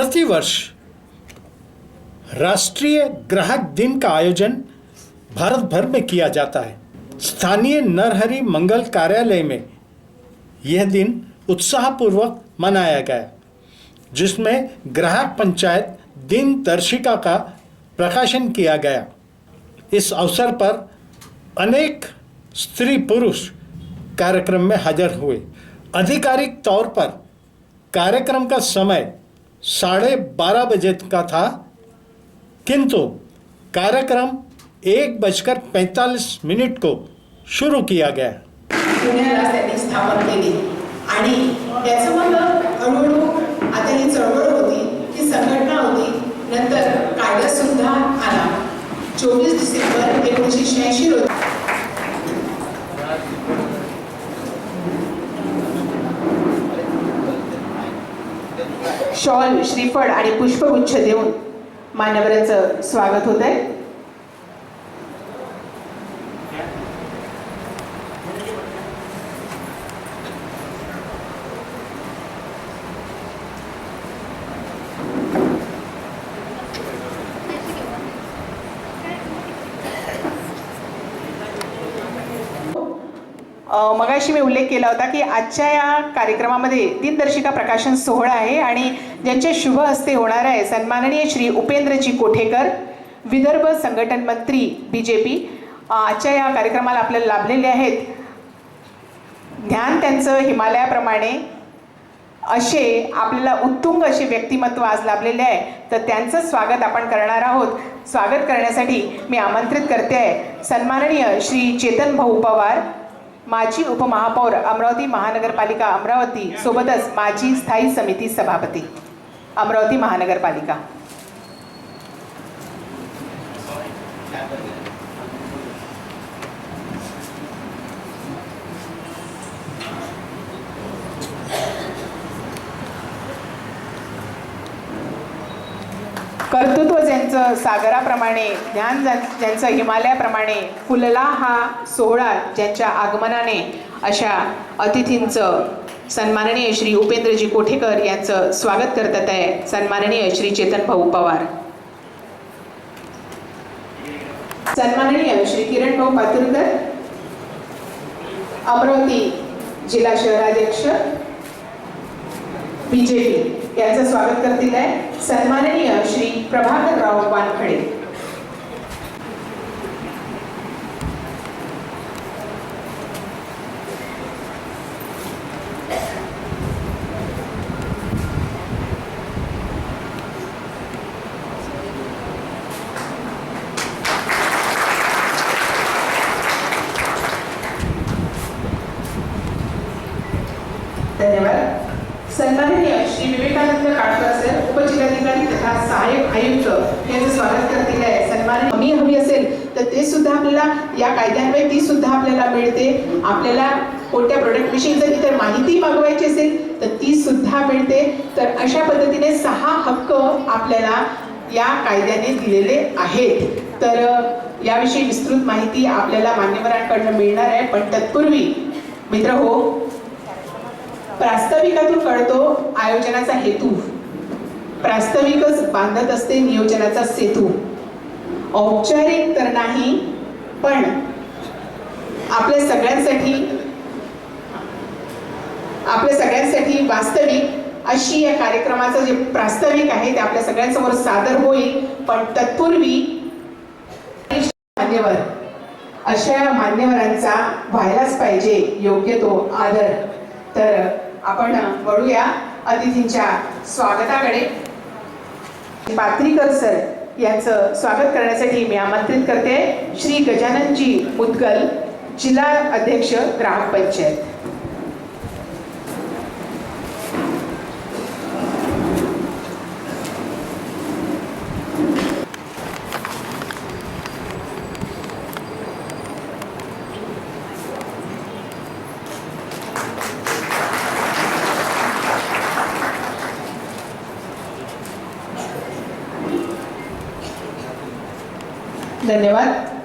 प्रतिवर्ष राष्ट्रीय ग्राहक दिन का आयोजन भारत भर में किया जाता है। स्थानीय नरहरि मंगल कार्यालय में यह दिन उत्साहपूर्वक मनाया गया, जिसमें ग्राहक पंचायत दिन दर्शिका का प्रकाशन किया गया। इस अवसर पर अनेक स्त्री पुरुष कार्यक्रम में हाजिर हुए। आधिकारिक तौर पर कार्यक्रम का समय साढ़े बारह बजे का था? किंतु कार्यक्रम एक बजकर पैंतालीस मिनट को शुरू किया गया। स्थापन केली. आणि त्याचं आता ही चळवळ होती ही संघटना होती. नंतर कायदा सुद्धा आला. चोवीस डिसेंबर एकोणीसशे शहाऐंशी रोजी शॉल श्रीफळ आणि पुष्पगुच्छ देऊन मान्यवरांचं स्वागत होत आहे मगाशी मी उल्लेख केला होता की आजच्या या कार्यक्रमामध्ये दिनदर्शिका प्रकाशन सोहळा आहे आणि ज्यांचे शुभ हस्ते होणार आहे सन्माननीय श्री उपेंद्रजी कोठेकर विदर्भ संघटन मंत्री बी जे पी आजच्या या कार्यक्रमाला आपल्याला लाभलेले आहेत. ध्यान त्यांचं हिमालयाप्रमाणे असे आपल्याला उत्तुंग असे व्यक्तिमत्व आज लाभलेले आहे. तर त्यांचं स्वागत आपण करणार आहोत. स्वागत करण्यासाठी मी आमंत्रित करते आहे सन्माननीय श्री चेतन भाऊ पवार माजी उपमहापौर अमरावती महानगरपालिका अमरावती सोबतच माजी स्थायी समिती सभापती. अमरावती महानगरपालिका. कर्तृत्व ज्यांचं सागराप्रमाणे ज्ञान ज्यांचं हिमालयाप्रमाणे फुलला हा सोहळा ज्यांच्या आगमनाने अशा अतिथींचं सन्माननीय श्री उपेंद्रजी कोठेकर यांचं स्वागत करतात आहे सन्माननीय श्री चेतन भाऊ पवार. सन्माननीय श्री किरण भाऊ पातुरकर अमरावती जिल्हा शहराध्यक्ष बीजेपी. यांचं स्वागत करतील आहे. सन्माननीय श्री प्रभाकरराव वानखडे. धन्यवाद. विवेकानंद काटकर सर उपजिल्हाधिकारी तथा सहाय्यक आयुक्त यांचं स्वागत करतील आहे सन्मान. कमी हवी असेल तर ते सुद्धा आपल्याला या कायद्यान्वये ती सुद्धा आपल्याला मिळते. आपल्याला कोणत्या प्रोडक्ट विषयी जर इतर माहिती मागवायची असेल तर ती सुद्धा मिळते. तर अशा पद्धतीने सहा हक्क आपल्याला या कायद्याने दिलेले आहेत. तर याविषयी विस्तृत माहिती आपल्याला मान्यवरांकडनं मिळणार आहे पण तत्पूर्वी मित्र हो प्रास्ताविकातून कळतो आयोजनाचा हेतू. प्रास्ताविकच बांधत असते नियोजनाचा सेतू. औपचारिक तर नाही पण आपल्या सगळ्यांसाठी आपल्या सगळ्यांसाठी वास्तविक अशी या कार्यक्रमाचं जे प्रास्ताविक आहे ते आपल्या सगळ्यांसमोर सादर होईल. पण तत्पूर्वी मान्यवर अशा मान्यवरांचा व्हायलाच पाहिजे योग्य तो आदर. तर आपण वळूया अतिथींच्या स्वागताकडे. पात्रीकर सर यांचं स्वागत करण्यासाठी मी आमंत्रित करते. श्री गजाननजी मुदगल जिल्हा अध्यक्ष ग्रामपंचायत धन्यवाद.